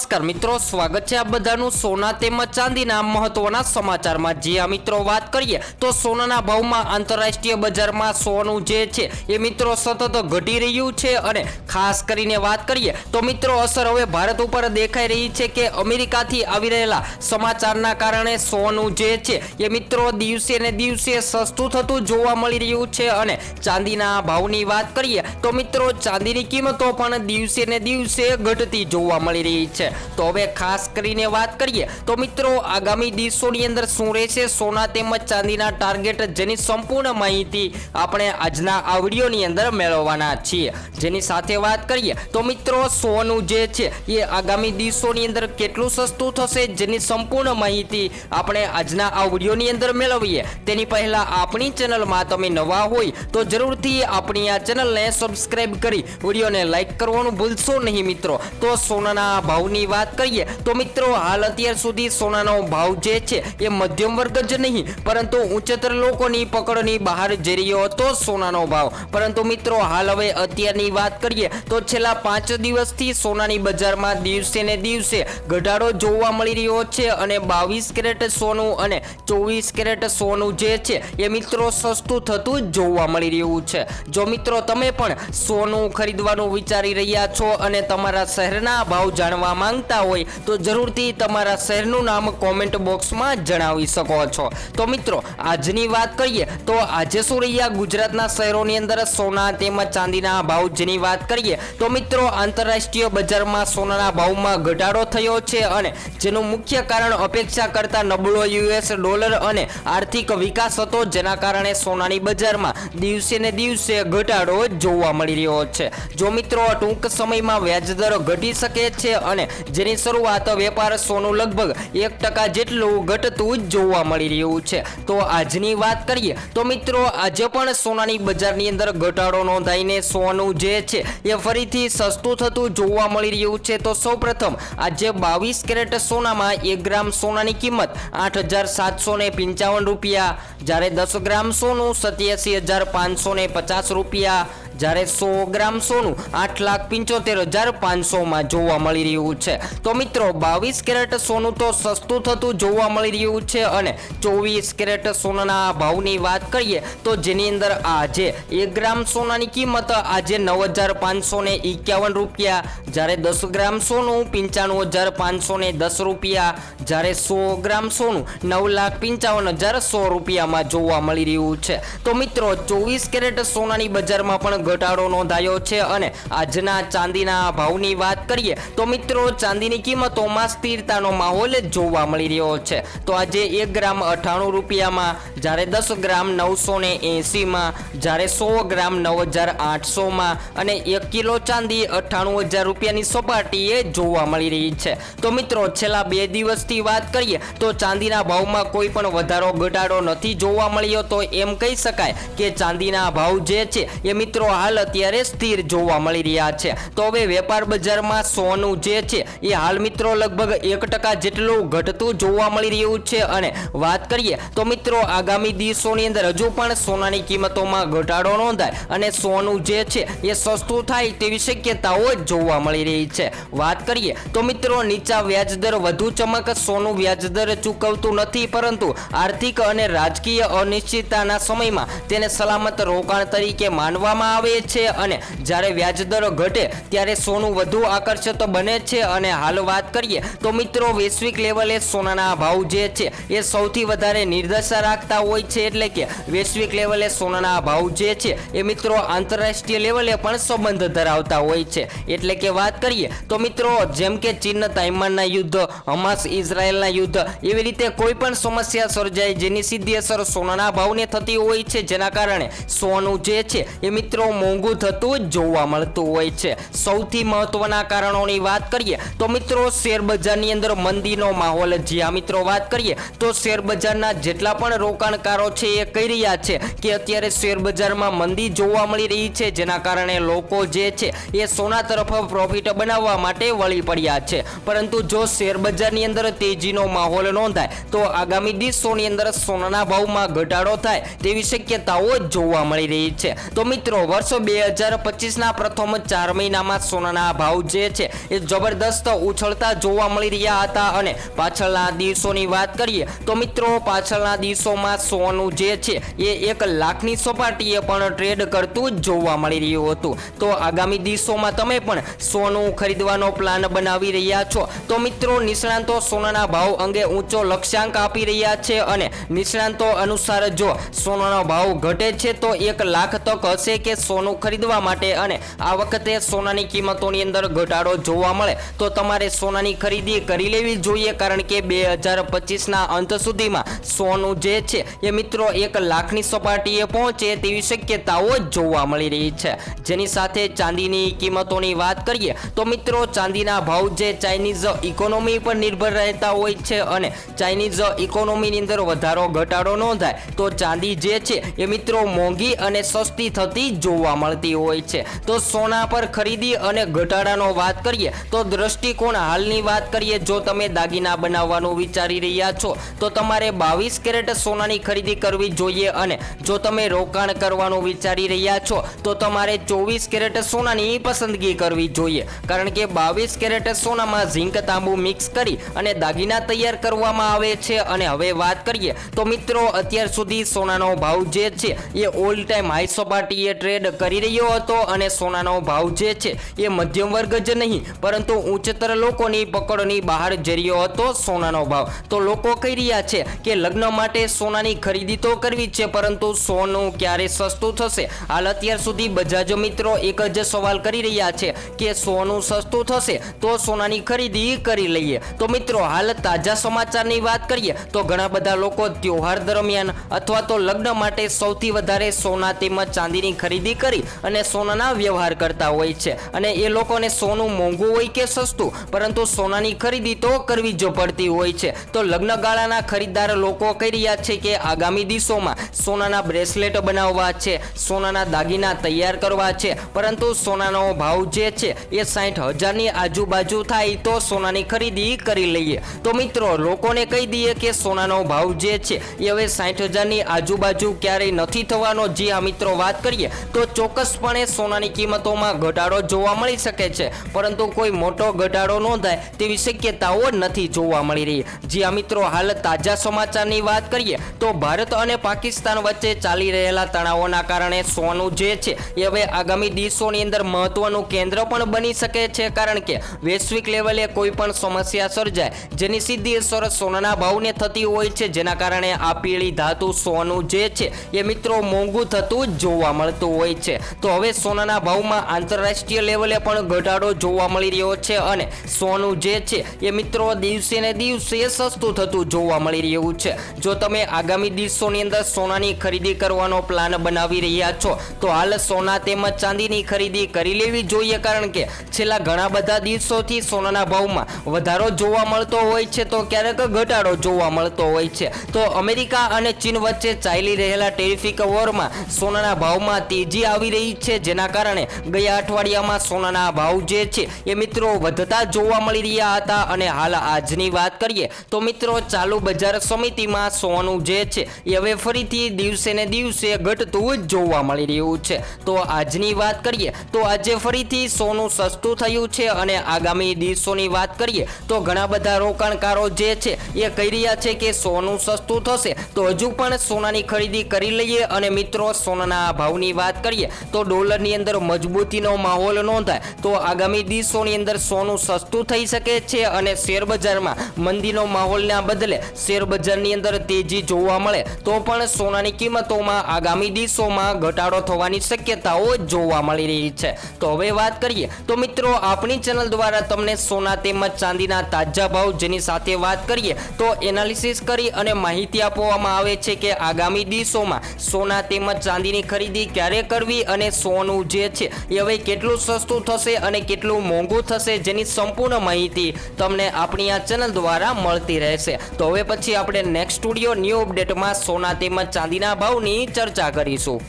નમસ્કાર મિત્રો, સ્વાગત છે આ બધાનું સોના તેમજ ચાંદીના મહત્વના સમાચારમાં. જે આ મિત્રો વાત કરીએ, તો સોનાના ભાવમાં આંતરરાષ્ટ્રીય બજારમાં સોનું જે છે, એ મિત્રો સતત ઘટી રહ્યું છે અને ખાસ કરીને વાત કરીએ, તો મિત્રો અસર હવે ભારત ઉપર દેખાઈ રહી છે કે અમેરિકાથી આવી રહેલા સમાચારના કારણે સોનું જે છે, એ મિત્રો દિવસે ને દિવસે સસ્તું થતું જોવા મળી રહ્યું છે અને ચાંદીના ભાવની વાત કરીએ, તો મિત્રો ચાંદીની કિંમતો પણ દિવસે ને દિવસે ઘટતી જોવા મળી રહી છે. તો હવે ખાસ કરીને વાત કરીએ તો મિત્રો, આગામી દિવસોની અંદર શું રહેશે? સોના તેમજ ચાંદીના ટાર્ગેટ જેની સંપૂર્ણ માહિતી આપણે આજના આ વિડીયોની અંદર મેળવવાના છીએ. જેની સાથે વાત કરીએ તો મિત્રો, સોનું જે છે એ આગામી દિવસોની અંદર કેટલું સસ્તું થશે જેની સંપૂર્ણ માહિતી આપણે આજના આ વિડીયોની અંદર મેળવીએ. તેની પહેલાં આપણી ચેનલમાં તમે નવા હોય તો જરૂરથી આપણી આ ચેનલને સબસ્ક્રાઇબ કરી વિડીયોને લાઈક કરવાનું ભૂલશો નહીં મિત્રો. તો સોનાના ભાવની વાત કરીએ, તો મિત્રો હાલ અત્યાર સુધી સોનાનો ભાવ જે છે, એ મધ્યમ વર્ગ જ નહીં, પરંતુ ઉચ્ચતર લોકોની પકડની બહાર જઈ રહ્યો હતો સોનાનો ભાવ. પરંતુ મિત્રો હાલ હવે અત્યારની વાત કરીએ, તો છેલ્લા પાંચ દિવસથી સોનાની બજારમાં દિવસે ને દિવસે ઘટાડો જોવા મળી રહ્યો છે અને બાવીસ કેરેટ સોનું અને ચોવીસ કેરેટ સોનું જે છે, એ મિત્રો સસ્તું થતું જોવા મળી રહ્યું છે. જો મિત્રો તમે પણ સોનું ખરીદવાનું વિચારી રહ્યા છો અને તમારા શહેરના ભાવ જાણવા માંગતા હોય તો જરૂરથી તમારા શહેરનું નામ કોમેન્ટ બોક્સમાં જણાવી શકો છો. તો મિત્રો, આજની વાત કરીએ તો આજે શું રહ્યા ગુજરાતના શહેરોની અંદર સોના તેમજ ચાંદીના ભાવ જેની વાત કરીએ તો મિત્રો, આંતરરાષ્ટ્રીય બજારમાં સોનાના ભાવમાં ઘટાડો થયો છે અને જેનું મુખ્ય કારણ અપેક્ષા કરતા નબળો યુએસ ડોલર અને આર્થિક વિકાસ હતો, જેના કારણે સોનાની બજારમાં દિવસે ને દિવસે ઘટાડો જોવા મળી રહ્યો છે. જો મિત્રો, ટૂંક સમયમાં વ્યાજદર ઘટી શકે છે અને જેની શરૂઆત વેપાર સોનું લગભગ એક ટકા જેટલું ઘટતું જ જોવા મળી રહ્યું છે. તો આજની વાત કરીએ તો મિત્રો, આજે પણ સોનાની બજારની અંદર ઘટાડો નોંધાઈને સોનું જે છે એ ફરીથી સસ્તું થતું જોવા મળી રહ્યું છે. તો સૌપ્રથમ, આજે બાવીસ કેરેટ સોનામાં એક ગ્રામ સોનાની કિંમત આઠ હજાર સાતસો ને પંચાવન રૂપિયા. જ્યારે દસ ગ્રામ સોનું સત્યાસી હજાર પાંચસો ને પચાસ રૂપિયા. જ્યારે સો ગ્રામ સોનું આઠ લાખ પંચોતેર હજાર પાંચસોમાં જોવા મળી રહ્યું છે. તો મિત્રો, બાવીસ કેરેટ સોનું તો સસ્તું થતું જોવા મળી રહ્યું છે અને ચોવીસ કેરેટ સોનાના ભાવની વાત કરીએ તો જેની અંદર આજે એક ગ્રામ સોનાની કિંમત આજે નવ હજાર પાંચસો ને એકાવન રૂપિયા, જ્યારે દસ ગ્રામ સોનું પંચાણું હજાર પાંચસો ને દસ રૂપિયા, જ્યારે સો ગ્રામ સોનું નવ લાખ પંચાવન હજાર સો રૂપિયામાં જોવા મળી રહ્યું છે. તો મિત્રો, ચોવીસ કેરેટ સોનાની બજારમાં પણ ઘટાડો નોંધાયો છે અને આજના ચાંદીના ભાવની વાત કરીએ તો મિત્રો ચાંદીની કિંમતોમાં સ્થિરતાનો માહોલ જોવા મળી રહ્યો છે. તો આજે એક ગ્રામ અઠાણું રૂપિયામાં, જ્યારે દસ ગ્રામ નવસો ને એંસીમાં જ્યારે સો ગ્રામ નવ હજાર આઠસોમાં અને એક કિલો ચાંદી અઠ્ઠાણું હજાર રૂપિયાની સપાટીએ જોવા મળી રહી છે. તો મિત્રો, છેલ્લા બે દિવસથી વાત કરીએ તો ચાંદીના ભાવમાં કોઈ પણ વધારો, ઘટાડો નથી જોવા મળ્યો તો એમ કહી શકાય કે ચાંદીના ભાવ જે છે એ મિત્રો હાલ અત્યારે સ્થિર જોવા મળી રહ્યા છે. તો હવે વેપાર બજારમાં સોનું જે છે, એ હાલ મિત્રો લગભગ એક ટકા જેટલું ઘટતું જોવા મળી રહ્યું છે. અને વાત કરીએ તો મિત્રો, આગામી દિવસોની અંદર હજુ પણ સોનાની કિંમતોમાં ઘટાડો નોંધાય અને સોનું જે છે, એ સસ્તું થાય તેવી શક્યતાઓ જોવા મળી રહી છે. વાત કરીએ તો મિત્રો, નીચા વ્યાજદર વધુ ચમક સોનું વ્યાજદર ચૂકવતું નથી, પરંતુ આર્થિક અને રાજકીય અનિશ્ચિતતાના સમયમાં તેને સલામત રોકાણ તરીકે માનવામાં આવે છે અને જ્યારે વ્યાજદર ઘટે ત્યારે સોનું વધુ આકર્ષક બને છે અને હાલ વાત કરીએ તો મિત્રો વૈશ્વિક લેવલે સોનાના ભાવ જે છે એ સૌથી વધારે નિર્દશા રાખતા હોય છે એટલે કે વૈશ્વિક લેવલે સોનાના ભાવ જે છે એ મિત્રો આંતરરાષ્ટ્રીય લેવલે પણ સંબંધ ધરાવતા હોય છે. એટલે કે વાત કરીએ તો મિત્રો જેમ કે ચીન તાઇમાનના યુદ્ધ, હમાસ, ઇઝરાયલના યુદ્ધ એવી રીતે કોઈ પણ સમસ્યા સર્જાય જેની સીધી અસર સોનાના ભાવને થતી હોય છે. જેના કારણે સોનું જે છે એ મિત્રો મોંઘું થતું જોવા મળતું હોય છે. સૌથી મહત્વના કારણોની વાત કરીએ તો મિત્રો, શેર બજારની અંદર મંદીનો માહોલ જ્યાં મિત્રો વાત કરીએ તો શેરબજારના જેટલા પણ રોકાણકારો છે એ કહી રહ્યા છે કે અત્યારે શેર બજારમાં મંદી જોવા મળી રહી છે, જેના કારણે લોકો જે છે એ સોના તરફ પ્રોફિટ બનાવવા માટે વળી પડ્યા છે. પરંતુ જો શેરબજારની અંદર તેજીનો માહોલ નોંધાય, તો આગામી દિવસોની અંદર સોનાના ભાવમાં ઘટાડો થાય તેવી શક્યતાઓ જોવા મળી રહી છે. તો મિત્રો વર્ષ બે હજાર પચીસના પ્રથમ ચાર મહિનામાં સોનાના ભાવ જે છે એ જબરદસ્ત ઉછળતા જોવા મળી રહ્યા હતા અને પાછળના દિવસોની વાત કરીએ તો મિત્રો પાછળના દિવસોમાં સોનું જે છે એ એક લાખની સપાટીએ પણ ટ્રેડ કરતું જોવા મળી રહ્યું હતું. તો આગામી દિવસોમાં તમે પણ સોનું ખરીદવાનો પ્લાન બનાવી રહ્યા છો? તો મિત્રો નિષ્ણાંતો સોનાના ભાવ અંગે ઊંચો લક્ષ્યાંક આપી રહ્યા છે અને નિષ્ણાંતો અનુસાર જો સોનાનો ભાવ ઘટે છે તો એક લાખ તક હશે કે સોનું ખરીદવા માટે અને આ વખતે સોનાની કિંમતોની અંદર ઘટાડો જોવા મળે તો તમારે સોનાની ખરીદી કરી લેવી જોઈએ કારણ કે બે હજાર પચીસના અંત સુધીમાં સોનું જે છે એ મિત્રો એક લાખની સપાટીએ પહોંચે તેવી શક્યતાઓ જોવા મળી રહી છે. જેની સાથે ચાંદીની કિંમતોની વાત કરીએ તો મિત્રો ચાંદીના ભાવ જે ચાઇનીઝ ઇકોનોમી પર નિર્ભર રહેતા હોય છે અને ચાઇનીઝ ઇકોનોમીની અંદર વધારો ઘટાડો નોંધાય તો ચાંદી જે છે એ મિત્રો મોંઘી અને સસ્તી થતી જોવા મળતી હોય છે. તો સોના પર ખરીદી અને ઘટાડાનો વાત કરીએ, તો દ્રષ્ટિકોણ હાલની વાત કરીએ, જો તમે દાગીના બનાવવાનું વિચારી રહ્યા છો, તો તમારે બાવીસ કેરેટ સોનાની ખરીદી કરવી જોઈએ અને જો તમે રોકાણ કરવાનું વિચારી રહ્યા છો, તો તમારે ચોવીસ કેરેટ સોનાની પસંદગી કરવી જોઈએ. કારણ કે બાવીસ કેરેટ સોનામાં ઝીંક તાંબુ મિક્સ કરી અને દાગીના તૈયાર કરવામાં આવે છે. અને હવે વાત કરીએ, તો મિત્રો, અત્યાર સુધી સોનાનો ભાવ જે છે, એ ઓલ ટાઈમ હાઈ સપાટીએ ટ્રેડ કરી રહ્યો હતો અને સોનાનો ભાવ જે છે એ મધ્યમ વર્ગ જ નહીં, પરંતુ ઉચ્ચતર લોકોની પકડની બહાર જઈ હતો સોનાનો ભાવ. તો લોકો કહી રહ્યા છે કે લગ્ન માટે સોનાની ખરીદી તો કરવી છે, પરંતુ સોનું ક્યારે સસ્તું થશે? હાલ અત્યાર સુધી બજાજ મિત્રો એક જ સવાલ કરી રહ્યા છે કે સોનું સસ્તું થશે તો સોનાની ખરીદી કરી લઈએ. તો મિત્રો, હાલ તાજા સમાચારની વાત કરીએ તો ઘણા બધા લોકો તહેવાર દરમિયાન અથવા તો લગ્ન માટે સૌથી વધારે સોના તેમજ ચાંદીની ખરીદી કરી અને સોનાના વ્યવહાર કરતા હોય છે. અને એ લોકોને સોનું મોંઘું હોય કે સસ્તું, પરંતુ સોનાની ખરીદી તો કરવી જ પડતી હોય છે. તો લગ્ન ગાળાના ખરીદદાર લોકો કહી રહ્યા છે કે આગામી દિવસોમાં સોનાના બ્રેસલેટ બનાવવા છે, સોનાના દાગીના તૈયાર કરવા છે, પરંતુ સોનાનો ભાવ જે છે એ સાઠ હજારની આજુબાજુ થાય તો સોનાની ખરીદી કરી લઈએ. તો મિત્રો, લોકોને કહી દઈએ કે સોનાનો ભાવ જે છે એ હવે સાઠ હજારની આજુબાજુ ક્યારેય નથી થવાનો. જે આ મિત્રો, વાત કરીએ તો ચોક્કસપણે સોનાની કિંમતોમાં ઘટાડો જોવા મળી શકે છે. પરંતુ કોઈ મોટો ઘટાડો નોંધાય તેવી શક્યતાઓ નથી જોવા મળી રહી. જ્યાં મિત્રો, હાલ તાજા સમાચારની વાત કરીએ તો ભારત અને પાકિસ્તાન વચ્ચે ચાલી રહેલા તણાવોના કારણે સોનું જે છે એ હવે આગામી દિવસોની અંદર મહત્વનું કેન્દ્ર પણ બની શકે છે. કારણ કે વૈશ્વિક લેવલે કોઈ પણ સમસ્યા સર્જાય જેની સીધી અસર સોનાના ભાવને થતી હોય છે. જેના કારણે આ પીળી ધાતુ સોનું જે છે એ મિત્રો મોંઘું થતું જોવા મળતું હોય છે. તો હવે સોનાના ભાવમાં આંતરરાષ્ટ્રીય લેવલે પણ ઘટાડો જોવા મળી રહ્યો છે અને સોનું જે છે એ મિત્રો દિવસે ને દિવસે સસ્તું થતું જોવા મળી રહ્યું છે. જો તમે આગામી દિવસોની અંદર સોનાની ખરીદી કરવાનો પ્લાન બનાવી રહ્યા છો, તો હાલ સોના તેમજ ચાંદીની ખરીદી કરી લેવી જોઈએ કારણ કે છેલ્લા ઘણા બધા દિવસોથી સોનાના ભાવમાં વધારો જોવા મળતો હોય છે તો ક્યારેક ઘટાડો જોવા મળતો હોય છે. તો અમેરિકા અને ચીન વચ્ચે ચાલી રહેલા ટેરિફિક વોરમાં સોનાના ભાવમાં તેજી આવી રહી છે, જેના કારણે ગયા અઠવાડિયામાં સોનાના ભાવ જે છે એ મિત્રો વધતા જોવા મળી રહ્યા હતા. અને હાલ આજની વાત કરીએ તો મિત્રો ચાલુ બજાર સમિતિમાં સોનું જે છે એ હવે ફરીથી દિવસે ને દિવસે ઘટતું જ જોવા મળી રહ્યું છે. તો આજની વાત કરીએ તો આજે ફરીથી સોનું સસ્તું થયું છે અને આગામી દિવસોની વાત કરીએ તો ઘણા બધા રોકાણકારો જે છે એ કહી રહ્યા છે કે સોનું સસ્તું થશે. તો હજુ પણ સોનાની ખરીદી કરી લઈએ અને મિત્રો સોનાના ભાવની વાત કરીએ તો ડોલરની અંદર મજબૂતીનો માહોલ નોંધાય. તો આગામી દિવસોની અંદર સોનું સસ્તું થઈ શકે છે અને શેરબજારમાં મંદીનો માહોલના બદલે શેરબજારની અંદર તેજી જોવા મળે. તો પણ સોનાની કિંમતોમાં આગામી દિવસોમાં ઘટાડો થવાની શક્યતાઓ જોવા મળી રહી છે. તો હવે વાત કરીએ. તો મિત્રો, આપણી ચેનલ દ્વારા તમને સોના તેમજ ચાંદીના તાજા ભાવ જેની સાથે વાત કરીએ, તો એનાલિસિસ કરી અને માહિતી આપવામાં આવે છે કે આગામી દિવસોમાં સોના તેમજ ચાંદીની ખરીદી ક્યારે કરવી અને સોનું જે છે, એ હવે કેટલું સસ્તું થશે અને કેટલું મોંઘું થશે જેની સંપૂર્ણ માહિતી તમને આપણી આ ચેનલ દ્વારા મળતી રહેશે. તો હવે પછી આપણે નેક્સ્ટ સ્ટુડિયો ન્યૂ અપડેટમાં સોના તેમજ ચાંદીના ભાવની ચર્ચા કરીશું.